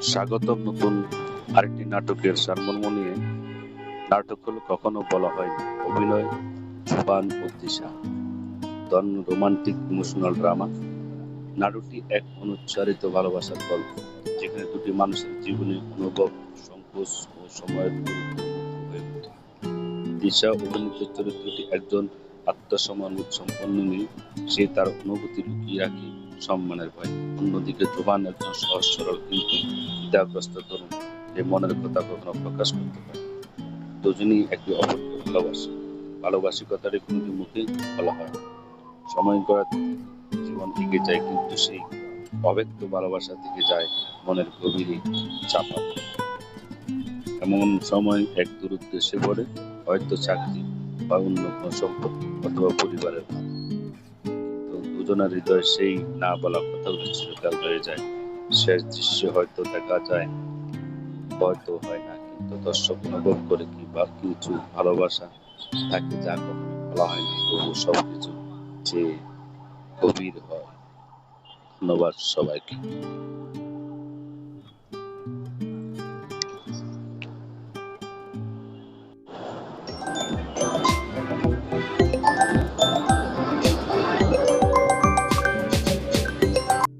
স্বাগতম নতুন আরেকটি নাটকের সারমর্ম নিয়ে। নাটক হলো কখনো বলা হয় অভিনয়, জুবান ও দিশা। দন রোমান্টিক, ইমোশনাল ড্রামা। নাটকটি এক অনুচ্চারিত ভালোবাসার গল্প, যেখানে দুটি মানুষের জীবনে অনুভব, সংকোচ ও সময়ের গুরুত্ব হয়ে ওঠে। দিশা অভিনীত চরিত্রটি একজন আত্মসম্মান সম্পন্ন মেয়ে সে তার অনুভূতি লুকিয়ে রাখে সম্মানের ভয়। অন্যদিকে জোবান একজন সহজ সরল, কিন্তু দ্বিধাগ্রস্ত তরুণ, যে মনের কথা কখনো প্রকাশ করতে পারে। দুজনেই একে অপরকে ভালোবাসে। ভালোবাসি কথাটি কোনোদিন মুখে বলা হয়, সময় করা জীবন থেকে যায়, কিন্তু সেই অব্যক্ত ভালোবাসা থেকে যায় মনের গভীরে চাপা। এমন সময় এক দূরুদ্দেশ্যে পড়ে হয়তো চাকরি বা অন্য কোনো সম্পত্তি অথবা পরিবারের ভাব। দুজনের হৃদয় সেই না বলা কথাগুলো চিরকাল রয়ে যায়। শেষ দৃশ্যে হয়তো দেখা যায়, হয়তো হয় না, কিন্তু দর্শক অনুভব করে কি বা কিছু ভালোবাসা থাকে যা বলা হয় না। তবু সবকিছু যে গভীর হয়। ধন্যবাদ সবাইকে।